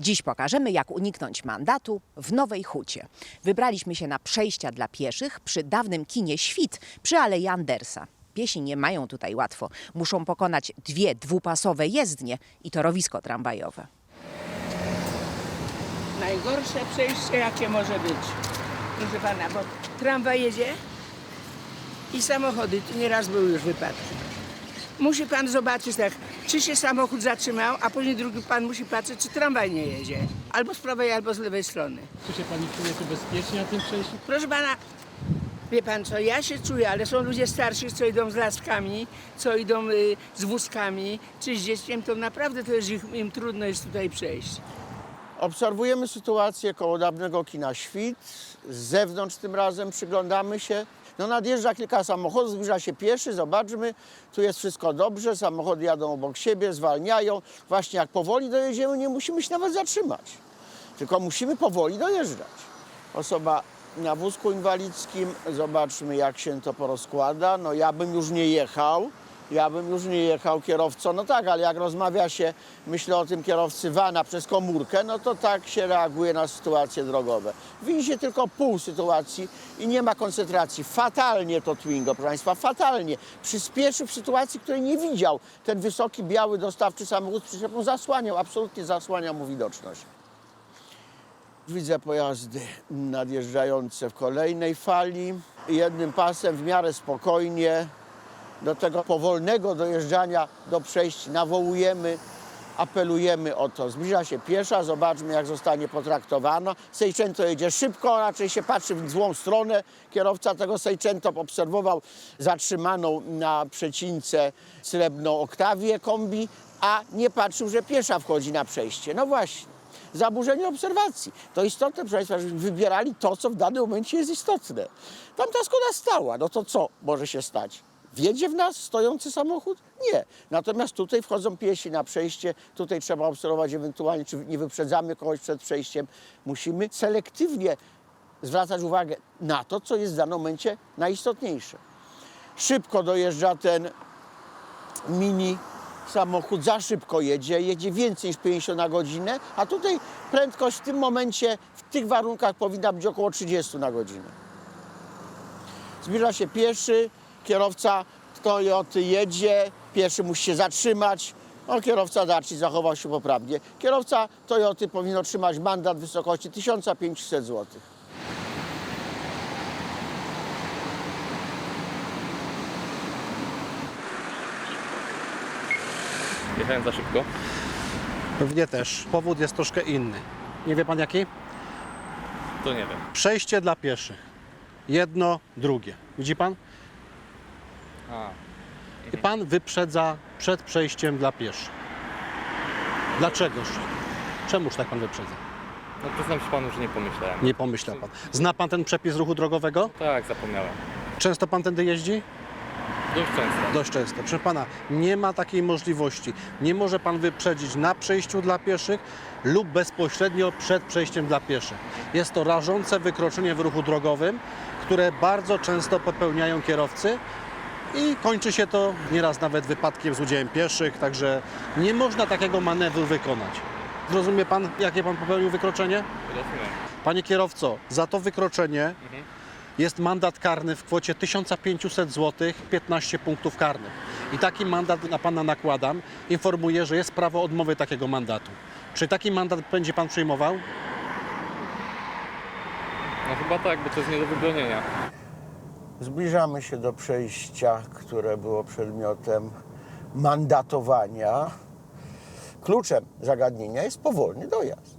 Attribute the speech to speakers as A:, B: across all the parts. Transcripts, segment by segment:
A: Dziś pokażemy, jak uniknąć mandatu w Nowej Hucie. Wybraliśmy się na przejścia dla pieszych przy dawnym kinie Świt przy Alei Andersa. Piesi nie mają tutaj łatwo. Muszą pokonać dwie dwupasowe jezdnie i torowisko tramwajowe.
B: Najgorsze przejście, jakie może być. Proszę pana, bo tramwaj jedzie i samochody. Tu nieraz były już wypadki. Musi pan zobaczyć tak, czy się samochód zatrzymał, a później drugi pan musi patrzeć, czy tramwaj nie jedzie. Albo z prawej, albo z lewej strony.
C: Czy się pani czuje tu bezpiecznie na tym przejściu?
B: Proszę pana, wie pan co, ja się czuję, ale są ludzie starsi, co idą z laskami, co idą y, z wózkami, czy z dzieckiem, to naprawdę to jest ich, im trudno jest tutaj przejść.
D: Obserwujemy sytuację koło dawnego kina Świt. Z zewnątrz tym razem przyglądamy się. No nadjeżdża kilka samochodów, zbliża się pieszy, zobaczmy, tu jest wszystko dobrze, samochody jadą obok siebie, zwalniają. Właśnie jak powoli dojedziemy, nie musimy się nawet zatrzymać, tylko musimy powoli dojeżdżać. Osoba na wózku inwalidzkim, zobaczmy jak się to porozkłada. No ja bym już nie jechał, ja bym już nie jechał kierowcą. No tak, ale jak rozmawia się, myślę o tym kierowcy wana przez komórkę, no to tak się reaguje na sytuacje drogowe. Widzi się tylko pół sytuacji i nie ma koncentracji. Fatalnie to Twingo, proszę Państwa, fatalnie. Przyspieszył w sytuacji, której nie widział. Ten wysoki, biały, dostawczy samochód przyczepą zasłaniał, absolutnie zasłaniał mu widoczność. Widzę pojazdy nadjeżdżające w kolejnej fali. Jednym pasem w miarę spokojnie do tego powolnego dojeżdżania do przejść nawołujemy, apelujemy o to. Zbliża się piesza, zobaczmy jak zostanie potraktowana. Seicento jedzie szybko, raczej się patrzy w złą stronę. Kierowca tego Seicento obserwował zatrzymaną na przecince srebrną oktawię kombi, a nie patrzył, że piesza wchodzi na przejście. No właśnie zaburzenie obserwacji. To istotne, proszę Państwa, żebyśmy wybierali to, co w danym momencie jest istotne. Tam ta Skoda stała, no to co może się stać? Wjedzie w nas stojący samochód? Nie. Natomiast tutaj wchodzą piesi na przejście, tutaj trzeba obserwować ewentualnie, czy nie wyprzedzamy kogoś przed przejściem. Musimy selektywnie zwracać uwagę na to, co jest w danym momencie najistotniejsze. Szybko dojeżdża ten mini samochód za szybko jedzie, jedzie więcej niż 50 na godzinę, a tutaj prędkość w tym momencie, w tych warunkach powinna być około 30 na godzinę. Zbliża się pieszy, kierowca Toyoty jedzie, pieszy musi się zatrzymać. No, kierowca Daci zachował się poprawnie. Kierowca Toyoty powinien otrzymać mandat w wysokości 1500 zł.
E: Jechałem za szybko.
C: Pewnie też. Powód jest troszkę inny. Nie wie pan jaki?
E: To nie wiem.
C: Przejście dla pieszych. Jedno, drugie. Widzi pan? I pan wyprzedza przed przejściem dla pieszych. Dlaczegoż? Czemuż tak pan wyprzedza?
E: no przyznam się panu, że nie pomyślałem.
C: Nie pomyślał pan. Zna pan ten przepis ruchu drogowego?
E: Tak, zapomniałem.
C: Często pan tędy jeździ?
E: Dość często.
C: Dość często. Proszę pana, nie ma takiej możliwości. Nie może pan wyprzedzić na przejściu dla pieszych lub bezpośrednio przed przejściem dla pieszych. Jest to rażące wykroczenie w ruchu drogowym, które bardzo często popełniają kierowcy i kończy się to nieraz nawet wypadkiem z udziałem pieszych, także nie można takiego manewru wykonać. Zrozumie pan, jakie pan popełnił wykroczenie?
E: Rozumiem.
C: Panie kierowco, za to wykroczenie jest mandat karny w kwocie 1500 zł, 15 punktów karnych. I taki mandat na pana nakładam. Informuję, że jest prawo odmowy takiego mandatu. Czy taki mandat będzie pan przyjmował?
E: No chyba tak, bo to jest nie do wybronienia.
D: Zbliżamy się do przejścia, które było przedmiotem mandatowania. Kluczem zagadnienia jest powolny dojazd.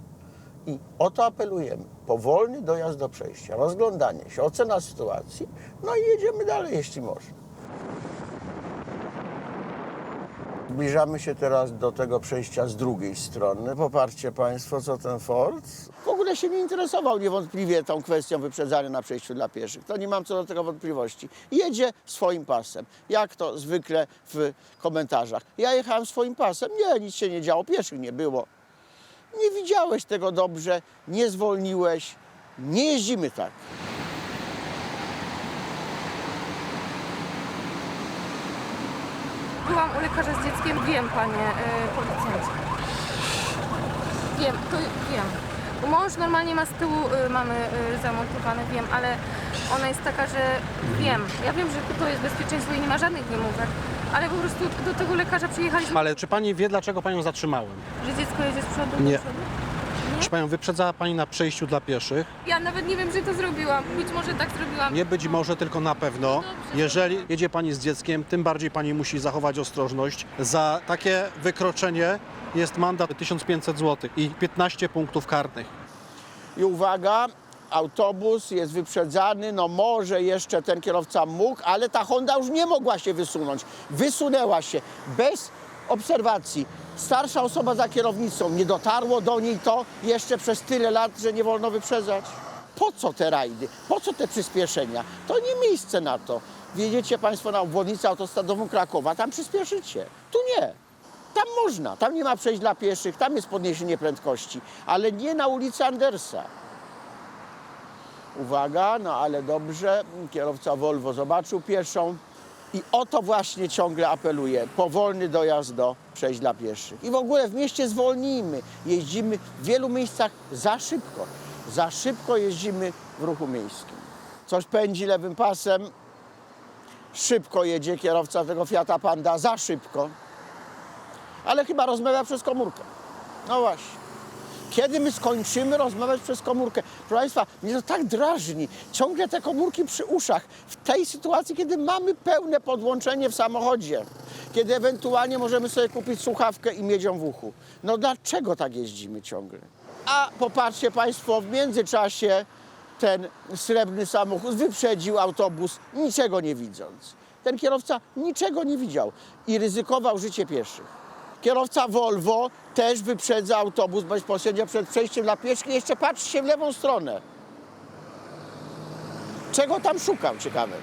D: I o to apelujemy. Powolny dojazd do przejścia, rozglądanie się, ocena sytuacji, no i jedziemy dalej, jeśli można. Zbliżamy się teraz do tego przejścia z drugiej strony. Poparcie Państwo, co ten Ford? W ogóle się nie interesował niewątpliwie tą kwestią wyprzedzania na przejściu dla pieszych. To nie mam co do tego wątpliwości. Jedzie swoim pasem, jak to zwykle w komentarzach. Ja jechałem swoim pasem, nie, nic się nie działo, pieszych nie było. Nie widziałeś tego dobrze, nie zwolniłeś, nie jeździmy tak.
F: Lekarza z dzieckiem, wiem panie y, policjancie. Wiem, to wiem. Mąż normalnie ma z tyłu, y, mamy y, zamontowane, wiem, ale ona jest taka, że wiem. Ja wiem, że to jest bezpieczeństwo i nie ma żadnych wymówek, ale po prostu do tego lekarza przyjechaliśmy,
C: Ale czy pani wie, dlaczego panią zatrzymałem?
F: że dziecko jedzie z przodu
C: Nie.
F: do przodu.
C: Czy panią wyprzedzała pani na przejściu dla pieszych?
F: Ja nawet nie wiem, że to zrobiłam. Być może tak zrobiłam.
C: Nie być może, tylko na pewno.
F: dobrze.
C: Jeżeli jedzie pani z dzieckiem, tym bardziej pani musi zachować ostrożność. Za takie wykroczenie jest mandat 1500 zł i 15 punktów karnych.
D: I uwaga, autobus jest wyprzedzany, no może jeszcze ten kierowca mógł, ale ta Honda już nie mogła się wysunąć. Wysunęła się bez obserwacji. Starsza osoba za kierownicą, nie dotarło do niej to jeszcze przez tyle lat, że nie wolno wyprzedzać. Po co te rajdy? Po co te przyspieszenia? To nie miejsce na to. Wiedziecie Państwo na obwodnicę autostradową Krakowa, tam przyspieszycie. Tu nie. Tam można, tam nie ma przejść dla pieszych, tam jest podniesienie prędkości, ale nie na ulicy Andersa. Uwaga, no ale dobrze, kierowca Volvo zobaczył pieszą i o to właśnie ciągle apeluje. Powolny dojazd do przejść dla pieszych. I w ogóle w mieście zwolnijmy. Jeździmy w wielu miejscach za szybko. Za szybko jeździmy w ruchu miejskim. Coś pędzi lewym pasem, szybko jedzie kierowca tego Fiata Panda, za szybko. Ale chyba rozmawia przez komórkę. No właśnie. Kiedy my skończymy rozmawiać przez komórkę? Proszę Państwa, mnie to tak drażni. Ciągle te komórki przy uszach. W tej sytuacji, kiedy mamy pełne podłączenie w samochodzie. Kiedy ewentualnie możemy sobie kupić słuchawkę i miedzią w uchu. No dlaczego tak jeździmy ciągle? A popatrzcie Państwo, w międzyczasie ten srebrny samochód wyprzedził autobus, niczego nie widząc. Ten kierowca niczego nie widział i ryzykował życie pieszych. Kierowca Volvo też wyprzedza autobus bezpośrednio przed przejściem dla pieszych i jeszcze patrzy się w lewą stronę. Czego tam szukał, ciekawe.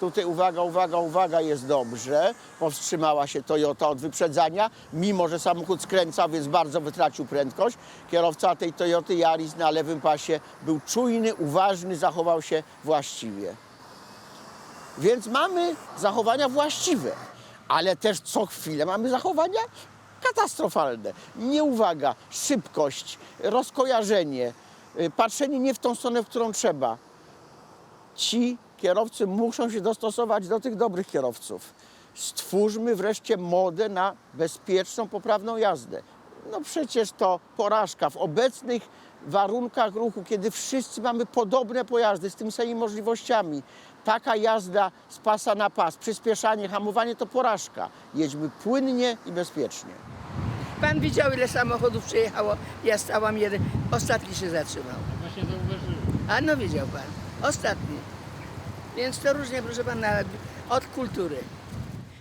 D: Tutaj uwaga, uwaga, uwaga, jest dobrze. Powstrzymała się Toyota od wyprzedzania, mimo że samochód skręcał, więc bardzo wytracił prędkość. Kierowca tej Toyoty Yaris na lewym pasie był czujny, uważny, zachował się właściwie. Więc mamy zachowania właściwe, ale też co chwilę mamy zachowania katastrofalne. Nieuwaga, szybkość, rozkojarzenie, y, patrzenie nie w tą stronę, w którą trzeba. Ci kierowcy muszą się dostosować do tych dobrych kierowców. Stwórzmy wreszcie modę na bezpieczną, poprawną jazdę. No przecież to porażka w obecnych warunkach ruchu, kiedy wszyscy mamy podobne pojazdy z tymi samymi możliwościami. Taka jazda z pasa na pas, przyspieszanie, hamowanie to porażka. Jedźmy płynnie i bezpiecznie.
B: Pan widział, ile samochodów przejechało. Ja stałam jeden. Ostatni się zatrzymał.
E: Właśnie zauważyłem.
B: A no widział pan. Ostatni. Więc to różnie, proszę pana, od kultury.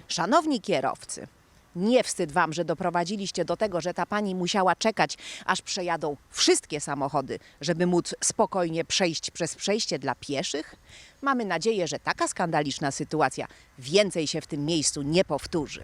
A: Szanowni kierowcy, nie wstyd wam, że doprowadziliście do tego, że ta pani musiała czekać, aż przejadą wszystkie samochody, żeby móc spokojnie przejść przez przejście dla pieszych? Mamy nadzieję, że taka skandaliczna sytuacja więcej się w tym miejscu nie powtórzy.